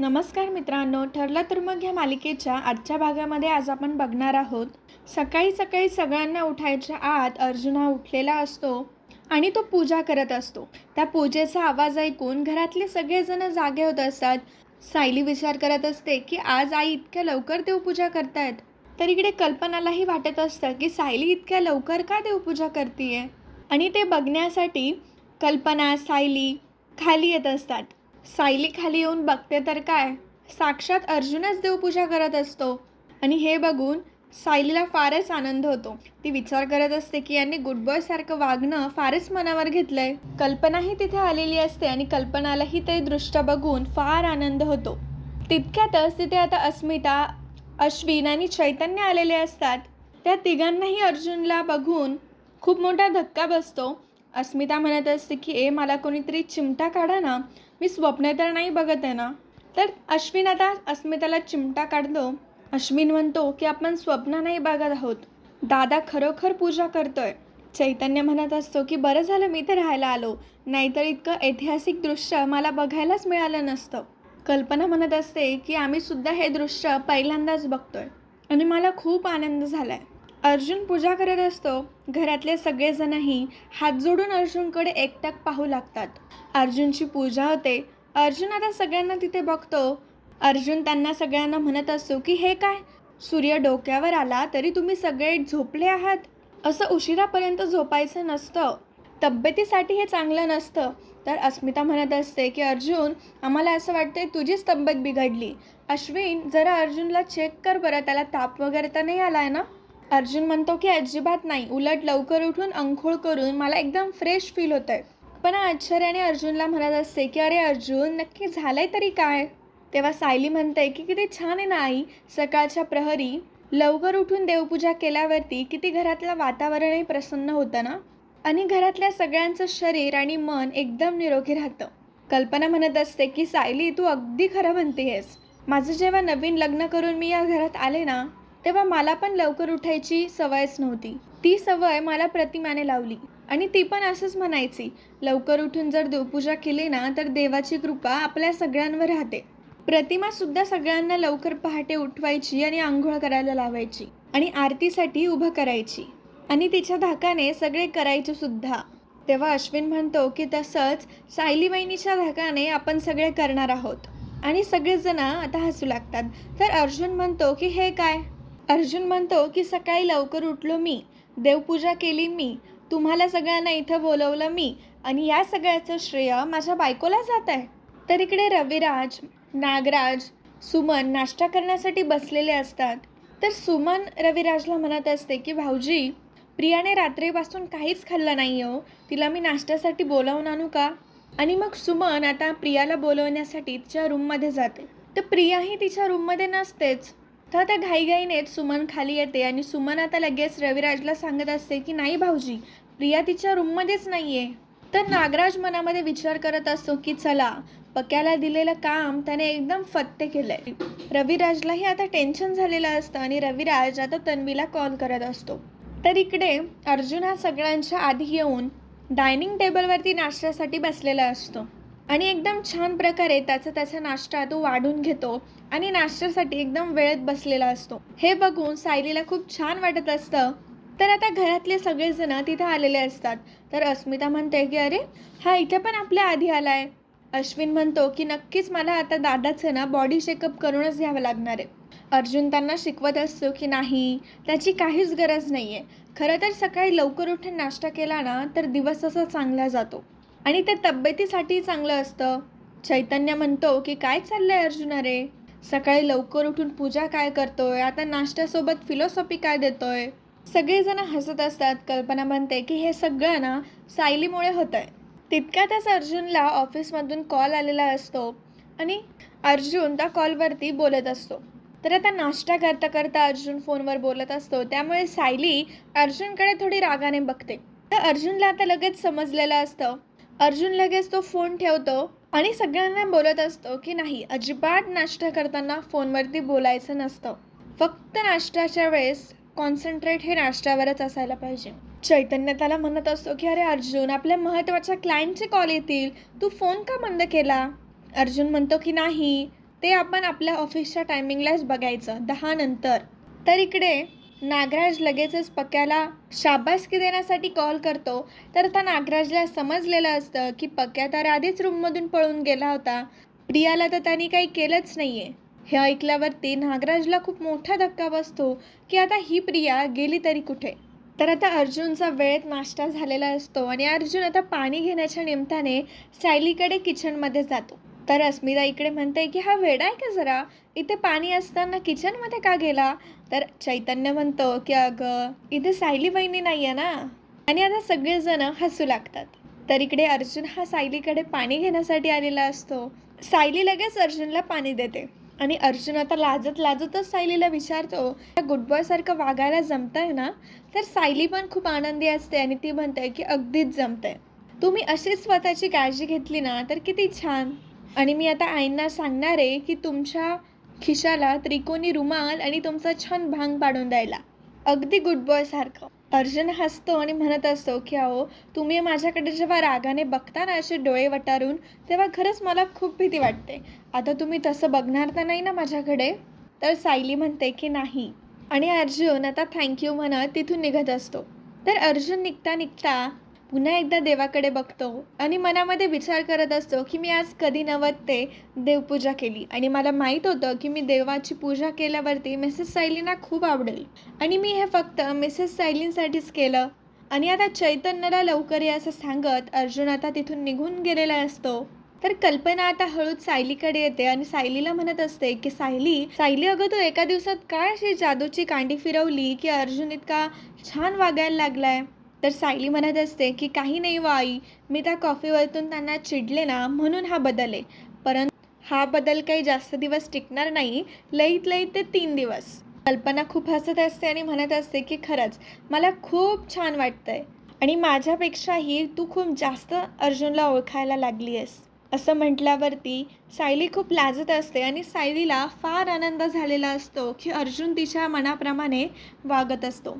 नमस्कार मित्रांनो ठरलं तर मग ह्या मालिकेच्या आजच्या भागामध्ये आज आपण बघणार आहोत. सकाळी सकाळी सगळ्यांना उठायच्या आत अर्जुन हा उठलेला असतो आणि तो पूजा करत असतो. त्या पूजेचा आवाज ऐकून घरातले सगळेजण जागे होत असतात. सायली विचार करत असते की आज आई इतक्या लवकर देवपूजा करतायत. तर इकडे कल्पनालाही वाटत असतं की सायली इतक्या लवकर का देवपूजा करतीये? आणि ते बघण्यासाठी कल्पना सायली खाली येत असतात. सायली खाली येऊन बघते तर काय? साक्षात अर्जुनच देवपूजा करत असतो. आणि हे बघून सायलीला फारच आनंद होतो. ती विचार करत असते की यांनी गुड बॉय सारखं वागणं फारच मनावर घेतलंय. कल्पनाही तिथे आलेली असते आणि कल्पनालाही ते दृष्ट बघून फार आनंद होतो. तितक्यातच तिथे आता अस्मिता अश्विन आणि चैतन्य आलेले असतात. त्या तिघांनाही अर्जुनला बघून खूप मोठा धक्का बसतो. अस्मिता म्हणत असते की ए मला कोणीतरी चिमटा काढा ना. मी स्वप्न तर नाही बघत आहे ना. तर अश्विन आता अस्मिताला चिमटा काढलो अश्विन म्हणतो की आपण स्वप्न नाही बघत आहोत. दादा खरोखर पूजा करतोय. चैतन्य म्हणत असतो की बरं झालं मी तर राहायला आलो. नाहीतर इतकं ऐतिहासिक दृश्य मला बघायलाच मिळालं नसतं. कल्पना म्हणत असते की आम्ही सुद्धा हे दृश्य पहिल्यांदाच बघतोय. आणि मला खूप आनंद झाला आहे अर्जुन पूजा करत असतो. घरातले सगळेजणही हात जोडून अर्जुनकडे एकटक पाहू लागतात. अर्जुनची पूजा होते. अर्जुन आता सगळ्यांना तिथे बघतो. अर्जुन त्यांना सगळ्यांना म्हणत असतो की हे काय? सूर्य डोक्यावर आला तरी तुम्ही सगळे झोपले आहात? असं उशिरापर्यंत झोपायचं नसतं. तब्येतीसाठी हे चांगलं नसतं. तर अस्मिता म्हणत असते की अर्जुन आम्हाला असं वाटतंय तुझीच तब्येत बिघडली. अश्विन जरा अर्जुनला चेक कर बरं. त्याला ताप वगैरे तर नाही आला आहे ना? अर्जुन म्हणतो की अजिबात नाही उलट लवकर उठून अंघोळ करून मला एकदम फ्रेश फील होत आहे पण आश्चर्याने अर्जुनला म्हणत असते की अरे अर्जुन नक्की झालंय तरी काय? तेव्हा सायली म्हणते की किती छान आहे ना आई सकाळच्या प्रहरी लवकर उठून देवपूजा केल्यावरती किती घरातलं वातावरणही प्रसन्न होतं ना? आणि घरातल्या सगळ्यांचं शरीर आणि मन एकदम निरोगी राहतं. कल्पना म्हणत असते की सायली तू अगदी खरं म्हणते आहेस माझं जेव्हा नवीन लग्न करून मी या घरात आले ना तेव्हा मला पण लवकर उठायची सवयच नव्हती. ती सवय मला प्रतिमाने लावली. आणि ती पण असंच म्हणायची लवकर उठून जर देवपूजा केली ना तर देवाची कृपा आपल्या सगळ्यांवर राहते. प्रतिमासुद्धा सगळ्यांना लवकर पहाटे उठवायची आणि आंघोळ करायला लावायची आणि आरतीसाठी उभं करायची. आणि तिच्या धाकाने सगळे करायचे सुद्धा. तेव्हा अश्विन म्हणतो की तसंच सायली बहिणीच्या धाकाने आपण सगळे करणार आहोत. आणि सगळेजण आता हसू लागतात. तर अर्जुन म्हणतो की हे काय? अर्जुन म्हणतो की सकाळी लवकर उठलो मी देवपूजा केली मी तुम्हाला सगळ्यांना इथं बोलवलं मी आणि या सगळ्याचं श्रेय माझ्या बायकोला जात आहे. तर इकडे रविराज नागराज सुमन नाश्ता करण्यासाठी बसलेले असतात. तर सुमन रविराजला म्हणत असते की भाऊजी प्रियाने रात्रीपासून काहीच खाल्लं नाही हो तिला मी नाश्त्यासाठी बोलावून आणू का? आणि मग सुमन आता प्रियाला बोलवण्यासाठी तिच्या रूममध्ये जाते. तर प्रियाही तिच्या रूममध्ये नसतेच. तर त्या घाईघाईनेच सुमन खाली येते आणि सुमन आता लगेच रविराजला सांगत असते की नाही भाऊजी प्रिया तिच्या रूममध्येच नाही आहे तर नागराज मनामध्ये विचार करत असतो की चला पक्याला दिलेलं काम त्याने एकदम फत्ते केलंय. रविराजलाही आता टेन्शन झालेलं असतं आणि रविराज आता तन्वीला कॉल करत असतो. तर इकडे अर्जुन हा सगळ्यांच्या आधी येऊन डायनिंग टेबलवरती नाश्त्यासाठी बसलेला असतो. आणि एकदम छान प्रकारे त्याचा त्याचा नाश्ता तो वाढून घेतो आणि नाश्त्यासाठी एकदम वेळेत बसलेला असतो. हे बघून सायलीला खूप छान वाटत असतं. तर आता घरातले सगळेजण तिथे आलेले असतात. तर अस्मिता म्हणते की अरे हा इथे पण आपल्या आधी आला आहे अश्विन म्हणतो की नक्कीच मला आता दादाचं ना बॉडी चेकअप करूनच घ्यावं लागणार आहे. अर्जुन त्यांना शिकवत असतो की नाही त्याची काहीच गरज नाही आहे खरं तर सकाळी लवकर उठून नाश्ता केला ना तर दिवस असा चांगला जातो. आणि ते तब्येतीसाठी चांगलं असतं. चैतन्य म्हणतो की काय चाललं आहे अर्जुन अरे? सकाळी लवकर उठून पूजा काय करतोय? आता नाश्त्यासोबत फिलॉसॉफी काय देतोय? सगळेजण हसत असतात. कल्पना म्हणते की हे सगळं ना सायलीमुळे होतं आहे तितक्यातच अर्जुनला ऑफिसमधून कॉल आलेला असतो आणि अर्जुन त्या कॉलवरती बोलत असतो. तर आता नाश्ता करता करता अर्जुन फोनवर बोलत असतो. त्यामुळे सायली अर्जुनकडे थोडी रागाने बघते. तर अर्जुनला आता लगेच समजलेलं असतं अर्जुन लगेच तो फोन ठेवतो आणि सगळ्यांना बोलत असतो की नाही अजिबात नाश्ता करताना फोनवरती बोलायचं नसतं. फक्त नाश्त्याच्या वेळेस कॉन्सन्ट्रेट हे नाश्त्यावरच असायला पाहिजे. चैतन्य त्याला म्हणत असतो की अरे अर्जुन आपल्या महत्त्वाच्या क्लायंटचे कॉल येतील. तू फोन का बंद केला? अर्जुन म्हणतो की नाही ते आपण आपल्या ऑफिसच्या टायमिंगलाच बघायचं दहा नंतर. तर इकडे नागराज लगेचच पक्याला शाबासकी देण्यासाठी कॉल करतो. तर त्या नागराजला समजलेलं असतं की पक्या तर आधीच रूममधून पळून गेला होता. प्रियाला तर त्यांनी काही केलंच नाही आहे हे ऐकल्यावरती नागराजला खूप मोठा धक्का बसतो की आता ही प्रिया गेली तरी कुठे? तर आता अर्जुनचा वेळेत नाश्ता झालेला असतो आणि अर्जुन आता पाणी घेण्याच्या निमित्ताने सायलीकडे किचनमध्ये जातो. तर अस्मिता इकडे म्हणते की हा वेडा आहे का जरा? इथे पाणी असताना किचनमध्ये का गेला? तर चैतन्य म्हणतो की अगं इथे सायली बहिणी नाही आहे ना? आणि आता सगळेजण हसू लागतात. तर इकडे अर्जुन हा सायलीकडे पाणी घेण्यासाठी आलेला असतो. सायली लगेच अर्जुनला पाणी देते. आणि अर्जुन आता लाजत लाजतच सायलीला विचारतो त्या गुड बॉय सारखं वागायला जमतंय ना? तर सायली पण खूप आनंदी असते आणि ती म्हणते की अगदीच जमतंय. तुम्ही अशीच स्वतःची काळजी घेतली ना तर किती छान. आणि मी आता आईंना सांगणार आहे की तुमच्या खिशाला त्रिकोणी रुमाल आणि तुमचा छान भांग पाडून द्यायला. अगदी गुड बॉय सारखं. अर्जुन हसतो आणि म्हणत असतो की अहो तुम्ही माझ्याकडे जेव्हा रागाने बघता ना असे डोळे वटारून तेव्हा खरंच मला खूप भीती वाटते. आता तुम्ही तसं बघणार तर नाही ना माझ्याकडे? तर सायली म्हणते की नाही. आणि अर्जुन आता थँक्यू म्हणत तिथून निघत असतो. तर अर्जुन निघता निघता पुन्हा एकदा देवाकडे बघतो आणि मनामध्ये विचार करत असतो की मी आज कधी नवत ते देवपूजा केली. आणि मला माहीत होतं की मी देवाची पूजा केल्यावरती मिसेस सायलींना खूप आवडेल. आणि मी हे फक्त मिसेस सायलींसाठीच केलं. आणि आता चैतन्यला लवकर या असं सांगत अर्जुन आता तिथून निघून गेलेला असतो. तर कल्पना आता हळूच सायलीकडे येते आणि सायलीला म्हणत असते की सायली सायली अगं तू एका दिवसात काय अशी जादूची कांडी फिरवली की अर्जुन इतका छान वागायला लागलाय? तर सायली म्हणत असते की काही नाही व आई मी त्या कॉफीवरतून त्यांना चिडले ना म्हणून हा बदल आहे. परंतु हा बदल काही जास्त दिवस टिकणार नाही लईत लईत ते तीन दिवस. कल्पना खूप हसत असते आणि म्हणत असते की खरंच मला खूप छान वाटतंय आणि माझ्यापेक्षाही तू खूप जास्त अर्जुनला ओळखायला लागली आहेस असं म्हटल्यावरती सायली खूप लाजत असते आणि सायलीला फार आनंद झालेला असतो की अर्जुन तिच्या मनाप्रमाणे वागत असतो.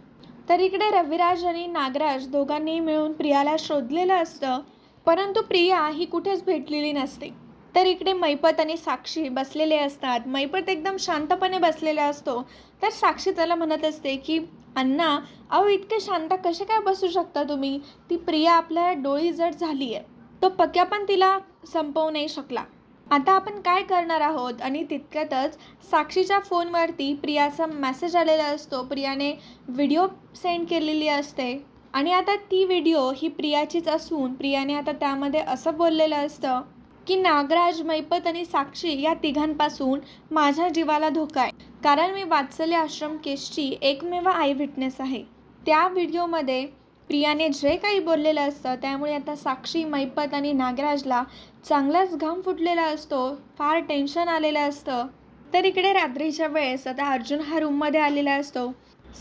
तर इकडे रविराज आणि नागराज दोघांनी मिळून प्रियाला शोधलेलं असतं परंतु प्रिया ही कुठेच भेटलेली नसते. तर इकडे मैपत आणि साक्षी बसलेले असतात. मैपत एकदम शांतपणे बसलेला असतो. तर साक्षी त्याला म्हणत असते की अण्णा अहो इतके शांत कसे काय बसू शकता तुम्ही? ती प्रिया आपल्या डोळी जड झाली आहे तो पक्या पण तिला संपवू नाही शकला. आता आपण काय करणार आहोत? आणि तितक्यातच साक्षीच्या फोनवरती प्रियाचा मेसेज आलेला असतो. प्रियाने व्हिडिओ सेंड केलेली असते. आणि आता ती व्हिडिओ ही प्रियाचीच असून प्रियाने आता त्यामध्ये असं बोललेलं असतं की नागराज मैपत आणि साक्षी या तिघांपासून माझ्या जीवाला धोका आहे. कारण मी वात्सल्य आश्रम केसची एकमेव आई विटनेस आहे. त्या व्हिडिओमध्ये प्रियाने जे काही बोललेलं असतं त्यामुळे आता साक्षी मैपत आणि नागराजला चांगलाच घाम फुटलेला असतो फार टेन्शन आलेलं असतं. तर इकडे रात्रीच्या वेळेस आता अर्जुन हा रूममध्ये आलेला असतो.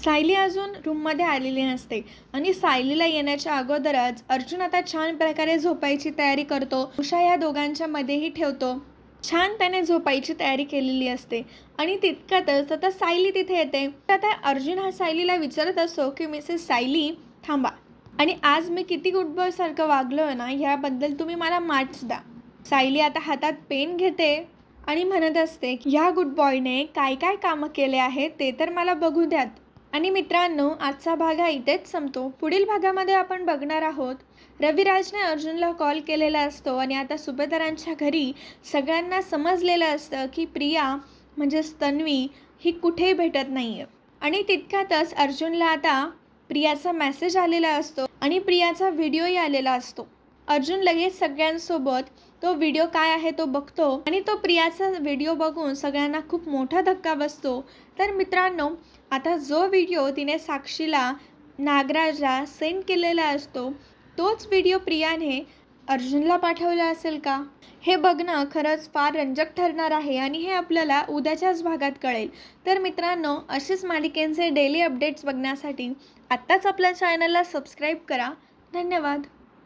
सायली अजून रूममध्ये आलेली नसते आणि सायलीला येण्याच्या अगोदरच अर्जुन आता छान प्रकारे झोपायची तयारी करतो. उषा या दोघांच्या मध्येही ठेवतो. छान त्याने झोपायची तयारी केलेली असते आणि तितक्यातच आता सायली तिथे येते. तर आता अर्जुन हा सायलीला विचारत असतो की मिसेस सायली थांबा. आणि आज मी किती गुडबॉयसारखं वागलो आहे ना ह्याबद्दल तुम्ही मला मार्क्स द्या. सायली आता हातात पेन घेते आणि म्हणत असते की ह्या गुड बॉयने काय काय कामं केले आहेत ते तर मला बघू द्यात. आणि मित्रांनो आजचा भाग हा इथेच संपतो. पुढील भागामध्ये आपण बघणार आहोत रविराजने अर्जुनला कॉल केलेला असतो आणि आता सुभेदारांच्या घरी सगळ्यांना समजलेलं असतं की प्रिया म्हणजेच तन्वी ही कुठेही भेटत नाही आहे आणि तितक्यातच अर्जुनला आता प्रियाचा मेसेज आलेला असतो आणि प्रियाचा व्हिडिओही आलेला असतो. अर्जुन लगेच सगळ्यांसोबत तो व्हिडिओ काय आहे तो बघतो आणि तो प्रियाचा व्हिडिओ बघून सगळ्यांना खूप मोठा धक्का बसतो. तर मित्रांनो आता जो व्हिडिओ तिने साक्षीला नागराजला सेंड केलेला असतो तोच व्हिडिओ प्रियाने अर्जुनला पाठवलं असेल का? हे बघणं खरंच फार रंजक ठरणार आहे आणि हे आपल्याला उद्याच्याच भागात कळेल. तर मित्रांनो असेच मालिकेंचे डेली अपडेट्स बघण्यासाठी आत्ताच आपल्या चॅनलला सबस्क्राईब करा. धन्यवाद.